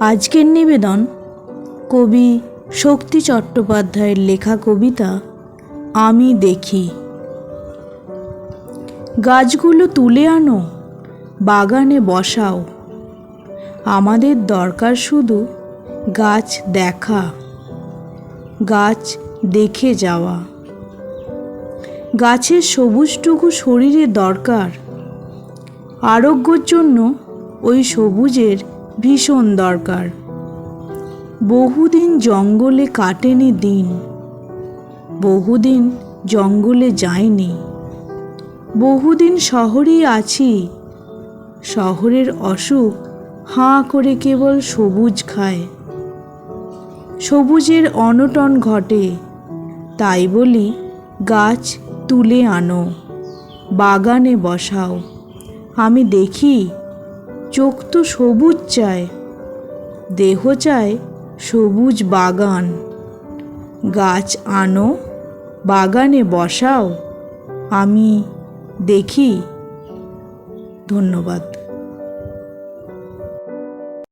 আজকের নিবেদন, কবি শক্তি চট্টোপাধ্যায়ের লেখা কবিতা, আমি দেখি। গাছগুলো তুলে আনো, বাগানে বসাও। আমাদের দরকার শুধু গাছ দেখা, গাছ দেখে যাওয়া। গাছের সবুজটুকু শরীরে দরকার, আরোগ্যর জন্য ওই সবুজের ভীষণ দরকার। বহুদিন জঙ্গলে কাটেনি দিন। বহুদিন জঙ্গলে যায়নি বহুদিন শহরেই আছি। শহরের অসুখ হাঁ করে কেবল সবুজ খায়। সবুজের অনটন ঘটে। তাই বলি গাছ তুলে আনো, বাগানে বসাও। আমি দেখি চোখ তো সবুজ চায়, দেহ চায় সবুজ বাগান। গাছ আনো, বাগানে বসাও, আমি দেখি। ধন্যবাদ।